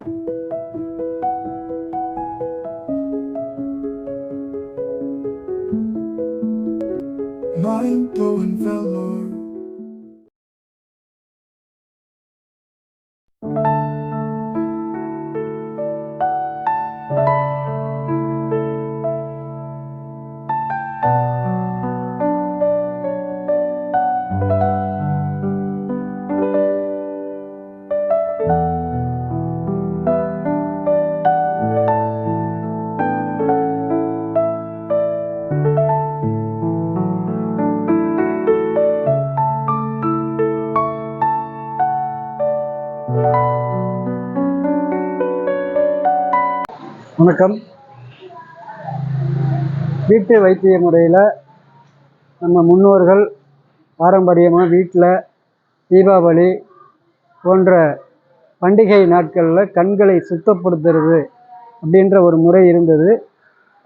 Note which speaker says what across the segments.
Speaker 1: Mind blowing
Speaker 2: வணக்கம். வீட்டு வைத்திய முறையில் நம்ம முன்னோர்கள் பாரம்பரியமாக வீட்டில் தீபாவளி போன்ற பண்டிகை நாட்களில் கண்களை சுத்தப்படுத்துறது அப்படின்ற ஒரு முறை இருந்தது.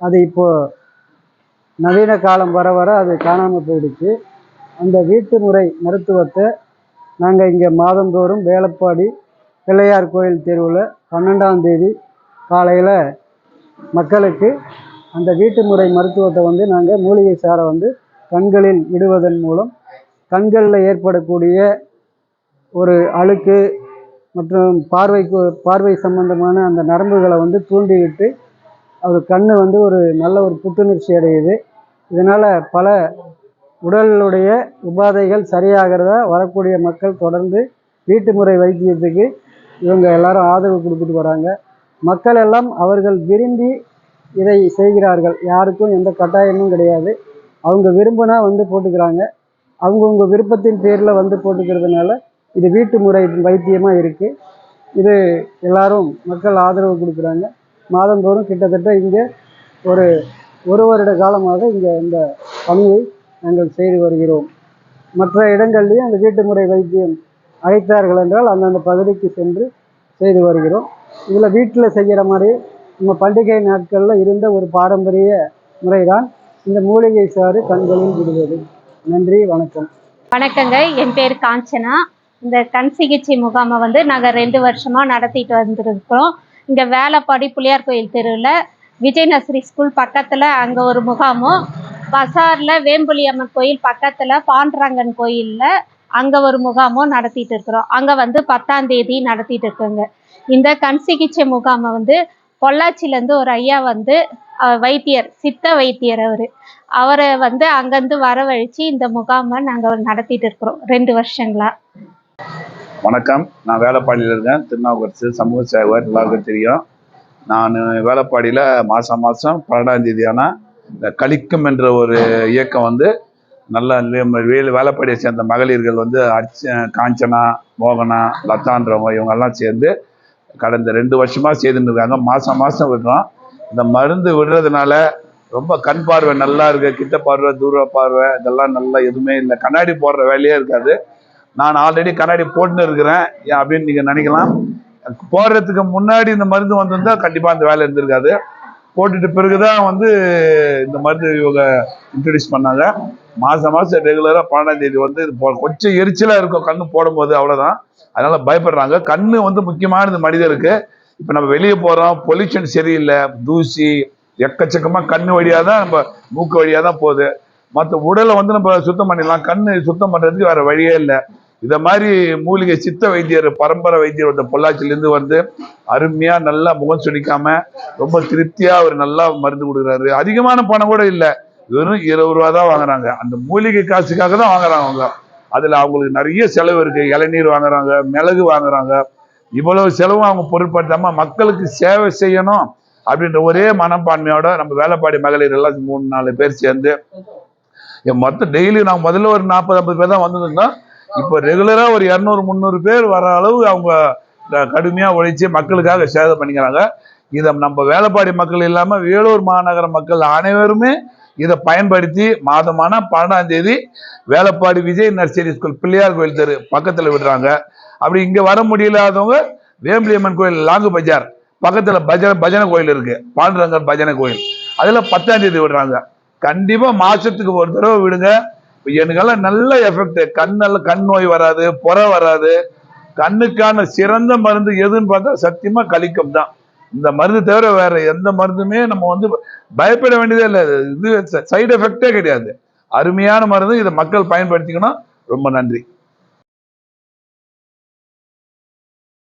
Speaker 2: அது இப்போது நவீன காலம் வர வர அது காணாமல் போயிடுச்சு. அந்த வீட்டு முறை மருத்துவத்தை நாங்கள் இங்கே மாதந்தோறும் வேலப்பாடி பிள்ளையார் கோயில் தெருவில் பன்னெண்டாம் தேதி காலையில் மக்களுக்கு அந்த வீட்டு முறை மருத்துவத்தை வந்து நாங்கள் மூலிகை சாரை வந்து கண்களில் விடுவதன் மூலம் கண்களில் ஏற்படக்கூடிய ஒரு அழுக்கு மற்றும் பார்வைக்கு பார்வை சம்பந்தமான அந்த நரம்புகளை வந்து தூண்டிவிட்டு அது கண் வந்து ஒரு நல்ல ஒரு புத்துணர்ச்சி அடையுது. இதனால் பல உடலுடைய உபாதைகள் சரியாகிறதா வரக்கூடிய மக்கள் தொடர்ந்து வீட்டு முறை வைத்தியத்துக்கு இவங்க எல்லாரும் ஆதரவு கொடுத்துட்டு வராங்க. மக்கள் எல்லாம் அவர்கள் விரும்பி இதை செய்கிறார்கள். யாருக்கும் எந்த கட்டாயமும் கிடையாது. அவங்க விரும்பினா வந்து போட்டுக்கிறாங்க. அவங்கவுங்க விருப்பத்தின் பேரில் வந்து போட்டுக்கிறதுனால இது வீட்டு முறை வைத்தியமாக இருக்குது இது எல்லாரும் மக்கள் ஆதரவு கொடுக்குறாங்க. மாதந்தோறும் கிட்டத்தட்ட இங்கே ஒரு ஒரு வருட காலமாக இங்கே இந்த பணியை நாங்கள் செய்து வருகிறோம். மற்ற இடங்கள்லையும் அந்த வீட்டு முறை வைத்தியம் அழைத்தார்கள் என்றால் அந்தந்த பகுதிக்கு சென்று செய்து வருகிறோம். இதில் வீட்டில் செய்கிற மாதிரி நம்ம பண்டிகை நாட்களில் இருந்த ஒரு பாரம்பரிய முறைதான் இந்த மூலிகை சாறு கண்களில் விடுவது. நன்றி வணக்கம்.
Speaker 3: வணக்கங்க. என் பேர் காஞ்சனா. இந்த கண் சிகிச்சை முகாமை வந்து நாங்கள் ரெண்டு வருஷமாக நடத்திட்டு வந்துருக்கிறோம். இங்கே வேலைப்பாடி புளியார் கோயில் தெருவில் விஜய் நர்சரி ஸ்கூல் பக்கத்தில் அங்கே ஒரு முகாமும் பசாரில் வேம்புலி அம்மன் கோயில் பக்கத்தில் பாண்டரங்கன் கோயிலில் அங்கே ஒரு முகாமும் நடத்திட்டு இருக்கிறோம். அங்கே வந்து பத்தாம் தேதி நடத்திட்டு இருக்கோங்க. இந்த கண் சிகிச்சை முகாமை வந்து பொள்ளாச்சியிலேருந்து ஒரு ஐயா வந்து வைத்தியர் சித்த வைத்தியர் அவர். அவரை வந்து அங்கேருந்து வரவழைச்சு இந்த முகாமை நாங்கள் நடத்திட்டு இருக்கிறோம். ரெண்டு வருஷங்களா.
Speaker 4: வணக்கம். நான் வேலைப்பாடியில் இருக்கேன். திருநாவுக்கரசு சமூக சேவர் எல்லாருக்கும் தெரியும். நான் வேலைப்பாடியில் மாதம் மாதம் பன்னெண்டாம் தேதி ஆனால் இந்த கலிக்கும் என்ற ஒரு இயக்கம் வந்து நல்ல வேலை வேலைப்படியை சேர்ந்த மகளிர்கள் வந்து அர்ச்ச காஞ்சனா மோகனா லதான்றவங்க இவங்கெல்லாம் சேர்ந்து கடந்த ரெண்டு வருஷமாக செய்துன்னு இருக்காங்க. மாதம் மாதம் விடுறோம். இந்த மருந்து விடுறதுனால ரொம்ப கண் பார்வை நல்லா இருக்கு. கிட்ட பார்வை தூர பார்வை இதெல்லாம் நல்லா எதுவுமே இல்லை. கண்ணாடி போடுற வேலையே இருக்காது. நான் ஆல்ரெடி கண்ணாடி போட்டுன்னு இருக்கிறேன். ஏன் அப்படின்னு நீங்கள் நினைக்கலாம். போடுறதுக்கு முன்னாடி இந்த மருந்து வந்திருந்தால் கண்டிப்பாக அந்த வேலை இருந்திருக்காது. போட்டுட்டு பிறகுதான் வந்து இந்த மருந்து இவங்க இன்ட்ரடியூஸ் பண்ணாங்க. மாதம் மாதம் ரெகுலராக பன்னெண்டாம் தேதி வந்து இது போ- கொஞ்சம் எரிச்சலாக இருக்கும். கண்ணு போடும்போது அவ்வளோதான் அதனால பயப்படுறாங்க. கண்ணு வந்து முக்கியமானது மனிதருக்கு. இப்போ நம்ம வெளியே போகிறோம் பொல்யூஷன் சரியில்லை. தூசி எக்கச்சக்கமாக கண்ணு வழியாக தான் நம்ம மூக்கு வழியாக தான் போகுது. மற்ற உடலை வந்து நம்ம சுத்தம் பண்ணிடலாம். கண்ணு சுத்தம் பண்ணுறதுக்கு வேறு வழியே இல்லை. இதை மாதிரி மூலிகை சித்த வைத்தியர் பரம்பரை வைத்தியர் வந்த பொள்ளாச்சிலேருந்து வந்து அருமையாக நல்லா முகம் சுடிக்காம ரொம்ப திருப்தியாக அவர் நல்லா மருந்து கொடுக்குறாரு. அதிகமான பணம் கூட இல்லை. வெறும் இருபது ரூபா தான் வாங்குறாங்க. அந்த மூலிகை காசுக்காக தான் வாங்குறாங்க அவங்க. அதில் அவங்களுக்கு நிறைய செலவு இருக்குது இளநீர் வாங்குறாங்க மிளகு வாங்குறாங்க. இவ்வளவு செலவும் அவங்க பொருட்படுத்தாமல் மக்களுக்கு சேவை செய்யணும் அப்படின்ற ஒரே மனப்பான்மையோட நம்ம வேலைப்பாடி மகளிர் எல்லாம் மூணு நாலு பேர் சேர்ந்து மொத்தம் டெய்லி நான் முதல்ல ஒரு நாற்பது ஐம்பது பேர் தான் வந்திருந்தோம். இப்போ ரெகுலராக ஒரு இரநூறு முந்நூறு பேர் வர அளவு அவங்க கடுமையாக கடுமையா உழைச்சி மக்களுக்காக சேவை பண்ணிக்கிறாங்க. இதை நம்ம வேலைப்பாடி மக்கள் இல்லாமல் வேலூர் மாநகர மக்கள் அனைவருமே இதை பயன்படுத்தி மாதமான பன்னெண்டாம் தேதி வேலைப்பாடி விஜய் நர்சரி ஸ்கூல் பிள்ளையார் கோயில் தெரு பக்கத்தில் விடுறாங்க. அப்படி இங்கே வர முடியலாதவங்க வேம்பலியம்மன் கோயில் லாங்கு பஜார் பக்கத்தில் பஜனை பஜனை கோயில் இருக்கு. பாண்டுரங்கர் பஜனை கோயில். அதில் பத்தாம் தேதி விடுறாங்க. கண்டிப்பாக மாசத்துக்கு ஒரு தடவை விடுங்க. எனக்கெல்லாம் நல்ல எஃபெக்ட் கண்ணெல்லாம் கண் நோய் வராது புற வராது. கண்ணுக்கான சிறந்த மருந்து எதுன்னு பார்த்தா சத்தியமா கலிக்கம் தான். இந்த மருந்து தவிர வேற எந்த மருந்துமே நம்ம வந்து பயப்பட வேண்டியதே இல்லை. இது சைடு எஃபெக்டே கிடையாது. அருமையான மருந்து இதை மக்கள் பயன்படுத்திக்கணும். ரொம்ப நன்றி.